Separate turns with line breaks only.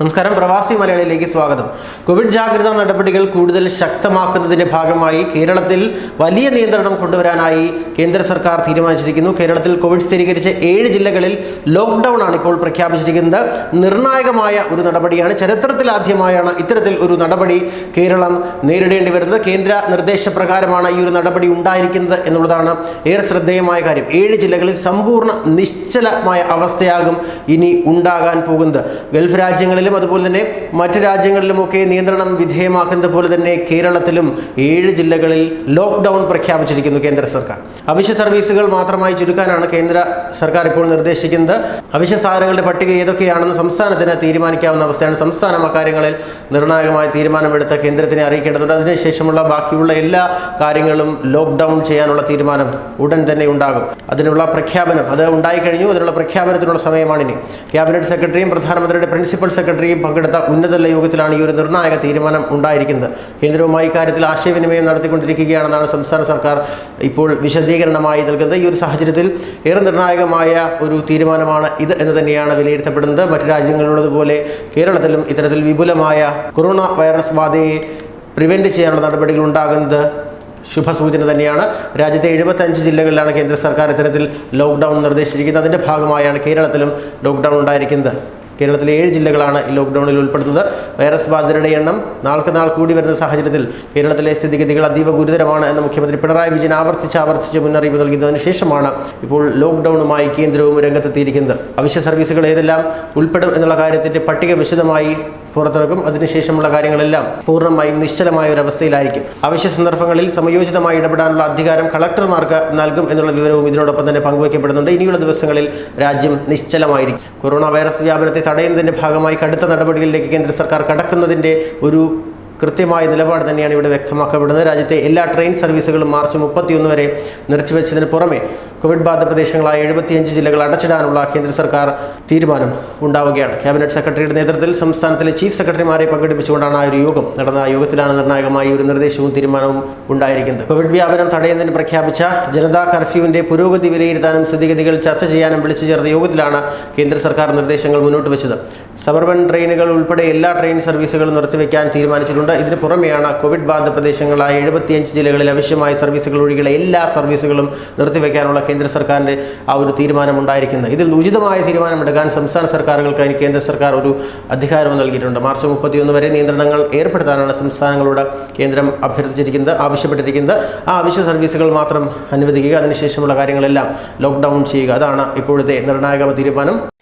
നമസ്കാരം. പ്രവാസി മലയാളിയിലേക്ക് സ്വാഗതം. കോവിഡ് ജാഗ്രതാ നടപടികൾ കൂടുതൽ ശക്തമാക്കുന്നതിന്റെ ഭാഗമായി കേരളത്തിൽ വലിയ നിയന്ത്രണം കൊണ്ടുവരാനായി കേന്ദ്ര സർക്കാർ തീരുമാനിച്ചിരിക്കുന്നു. കേരളത്തിൽ കോവിഡ് സ്ഥിരീകരിച്ച ഏഴ് ജില്ലകളിൽ ലോക്ക്ഡൗൺ ആണ് ഇപ്പോൾ പ്രഖ്യാപിച്ചിരിക്കുന്നത്. നിർണായകമായ ഒരു നടപടിയാണ്. ചരിത്രത്തിൽ ആദ്യമായാണ് ഇത്തരത്തിൽ ഒരു നടപടി കേരളം നേരിടേണ്ടി വരുന്നത്. കേന്ദ്ര നിർദ്ദേശപ്രകാരമാണ് ഈ ഒരു നടപടി ഉണ്ടായിരിക്കുന്നത് എന്നുള്ളതാണ് ഏറെ ശ്രദ്ധേയമായ കാര്യം. ഏഴ് ജില്ലകളിൽ സമ്പൂർണ നിശ്ചലമായ അവസ്ഥയാകും ഇനി ഉണ്ടാകാൻ പോകുന്നത്. ഗൾഫ് രാജ്യങ്ങളിലും അതുപോലെ തന്നെ മറ്റ് രാജ്യങ്ങളിലുമൊക്കെ നിയന്ത്രണം വിധേയമാക്കുന്നത് പോലെ തന്നെ കേരളത്തിലും ഏഴ് ജില്ലകളിൽ ലോക്ക്ഡൗൺ പ്രഖ്യാപിച്ചിരിക്കുന്നു കേന്ദ്ര സർക്കാർ. അവശ്യ സർവീസുകൾ മാത്രമായി ചുരുക്കാനാണ് കേന്ദ്ര സർക്കാർ ഇപ്പോൾ നിർദ്ദേശിക്കുന്നത്. അവശ്യ സാധനങ്ങളുടെ പട്ടിക ഏതൊക്കെയാണെന്ന് സംസ്ഥാനത്തിന് തീരുമാനിക്കാവുന്ന അവസ്ഥയാണ്. സംസ്ഥാനം അക്കാര്യങ്ങളിൽ നിർണായകമായ തീരുമാനമെടുത്ത് കേന്ദ്രത്തിനെ അറിയിക്കേണ്ടതുണ്ട്. അതിനുശേഷമുള്ള ബാക്കിയുള്ള എല്ലാ കാര്യങ്ങളും ലോക്ക്ഡൗൺ ചെയ്യാനുള്ള തീരുമാനം ഉടൻ തന്നെ ഉണ്ടാകും. അതിനുള്ള പ്രഖ്യാപനം അത് ഉണ്ടായിക്കഴിഞ്ഞു. അതിനുള്ള പ്രഖ്യാപനത്തിനുള്ള സമയമാണിനി. ക്യാബിനറ്റ് സെക്രട്ടറിയും പ്രധാനമന്ത്രിയുടെ പ്രിൻസിപ്പൽ സെക്രട്ടറിയും പങ്കെടുത്ത ഉന്നതതല യോഗത്തിലാണ് ഈ ഒരു നിർണായക തീരുമാനം ഉണ്ടായിരിക്കുന്നത്. കേന്ദ്രവുമായി ഇക്കാര്യത്തിൽ ആശയവിനിമയം നടത്തിക്കൊണ്ടിരിക്കുകയാണെന്നാണ് സംസ്ഥാന സർക്കാർ ഇപ്പോൾ വിശദീകരണമായി നൽകുന്നത്. ഈ ഒരു സാഹചര്യത്തിൽ ഏറെ നിർണായകമായ ഒരു തീരുമാനമാണ് ഇത് എന്ന് തന്നെയാണ് വിലയിരുത്തപ്പെടുന്നത്. മറ്റു രാജ്യങ്ങളുള്ളതുപോലെ കേരളത്തിലും ഇത്തരത്തിൽ വിപുലമായ കൊറോണ വൈറസ് ബാധയെ പ്രിവെന്റ് ചെയ്യാനുള്ള നടപടികൾ ഉണ്ടാകുന്നത് ശുഭസൂചന തന്നെയാണ്. രാജ്യത്തെ എഴുപത്തഞ്ച് ജില്ലകളിലാണ് കേന്ദ്ര സർക്കാർ ഇത്തരത്തിൽ ലോക്ക്ഡൗൺ നിർദ്ദേശിച്ചിരിക്കുന്നത്. അതിന്റെ ഭാഗമായാണ് കേരളത്തിലും ലോക്ക്ഡൗൺ ഉണ്ടായിരിക്കുന്നത്. കേരളത്തിലെ ഏഴ് ജില്ലകളാണ് ഈ ലോക്ക്ഡൗണിൽ ഉൾപ്പെടുന്നത് വൈറസ് ബാധിതരുടെ എണ്ണം നാൾക്ക് നാൾ കൂടി വരുന്ന സാഹചര്യത്തിൽ കേരളത്തിലെ സ്ഥിതിഗതികൾ അതീവ ഗുരുതരമാണ് എന്ന് മുഖ്യമന്ത്രി പിണറായി വിജയൻ ആവർത്തിച്ച് ആവർത്തിച്ച് മുന്നറിയിപ്പ് നൽകിയതിന് ശേഷമാണ് ഇപ്പോൾ ലോക്ക്ഡൌണുമായി കേന്ദ്രവും രംഗത്തെത്തിയിരിക്കുന്നത്. അവശ്യ സർവീസുകൾ ഏതെല്ലാം ഉൾപ്പെടും എന്നുള്ള കാര്യത്തിന്റെ പട്ടിക വിശദമായി പുറത്തിറക്കും. അതിനുശേഷമുള്ള കാര്യങ്ങളെല്ലാം പൂർണമായും നിശ്ചലമായ ഒരു അവസ്ഥയിലായിരിക്കും അവശ്യ സന്ദർഭങ്ങളിൽ സമയോചിതമായി ഇടപെടാനുള്ള അധികാരം കളക്ടർമാർക്ക് നൽകും എന്നുള്ള വിവരവും ഇതിനോടൊപ്പം തന്നെ പങ്കുവയ്ക്കപ്പെടുന്നുണ്ട്. ഇനിയുള്ള ദിവസങ്ങളിൽ രാജ്യം നിശ്ചലമായിരിക്കും. കൊറോണ വൈറസ് വ്യാപനത്തെ തടയുന്നതിന്റെ ഭാഗമായി കടുത്ത നടപടികളിലേക്ക് കേന്ദ്ര സർക്കാർ കടക്കുന്നതിന്റെ ഒരു കൃത്യമായ നിലപാട് തന്നെയാണ് ഇവിടെ വ്യക്തമാക്കപ്പെടുന്നത്. രാജ്യത്തെ എല്ലാ ട്രെയിൻ സർവീസുകളും മാർച്ച് മുപ്പത്തിയൊന്ന് വരെ നിർത്തിവെച്ചതിന് പുറമെ കോവിഡ് ബാധിത പ്രദേശങ്ങളായ എഴുപത്തിയഞ്ച് ജില്ലകൾ അടച്ചിടാനുള്ള കേന്ദ്ര സർക്കാർ തീരുമാനം ഉണ്ടാവുകയാണ്. ക്യാബിനറ്റ് സെക്രട്ടറിയുടെ നേതൃത്വത്തിൽ സംസ്ഥാനത്തിലെ ചീഫ് സെക്രട്ടറിമാരെ പങ്കെടുപ്പിച്ചുകൊണ്ടാണ് ആ ഒരു യോഗം. നടന്ന യോഗത്തിലാണ് നിർണായകമായി ഒരു നിർദ്ദേശവും തീരുമാനവും ഉണ്ടായിരിക്കുന്നത്. കോവിഡ് വ്യാപനം തടയുന്നതിന് പ്രഖ്യാപിച്ച ജനതാ കർഫ്യൂവിന്റെ പുരോഗതി വിലയിരുത്താനും സ്ഥിതിഗതികൾ ചർച്ച ചെയ്യാനും വിളിച്ചു ചേർത്ത യോഗത്തിലാണ് കേന്ദ്ര സർക്കാർ നിർദ്ദേശങ്ങൾ മുന്നോട്ട് വെച്ചത്. സബർബൻ ട്രെയിനുകൾ ഉൾപ്പെടെ എല്ലാ ട്രെയിൻ സർവീസുകളും നിർത്തിവെക്കാൻ തീരുമാനിച്ചിട്ടുണ്ട്. ഇതിന് പുറമെയാണ് കോവിഡ് ബാധിത പ്രദേശങ്ങളായ എഴുപത്തിയഞ്ച് ജില്ലകളിൽ ആവശ്യമായ സർവീസുകൾ ഒഴികെയുള്ള എല്ലാ സർവീസുകളും നിർത്തിവെക്കാനുള്ള കേന്ദ്ര സർക്കാരിന്റെ ആ ഒരു തീരുമാനമുണ്ടായിരിക്കുന്നത്. ഇതിൽ ഉചിതമായ തീരുമാനമെടുക്കാൻ സംസ്ഥാന സർക്കാരുകൾക്ക് അതിന് കേന്ദ്ര സർക്കാർ ഒരു അധികാരവും നൽകിയിട്ടുണ്ട്. മാർച്ച് മുപ്പത്തിയൊന്ന് വരെ നിയന്ത്രണങ്ങൾ ഏർപ്പെടുത്താനാണ് സംസ്ഥാനങ്ങളോട് കേന്ദ്രം അഭ്യർത്ഥിച്ചിരിക്കുന്നത് ആവശ്യപ്പെട്ടിരിക്കുന്നത്. ആ ആവശ്യ സർവീസുകൾ മാത്രം അനുവദിക്കുക അതിനുശേഷമുള്ള കാര്യങ്ങളെല്ലാം ലോക്ക്ഡൗൺ ചെയ്യുക. അതാണ് ഇപ്പോഴത്തെ നിർണായക തീരുമാനം.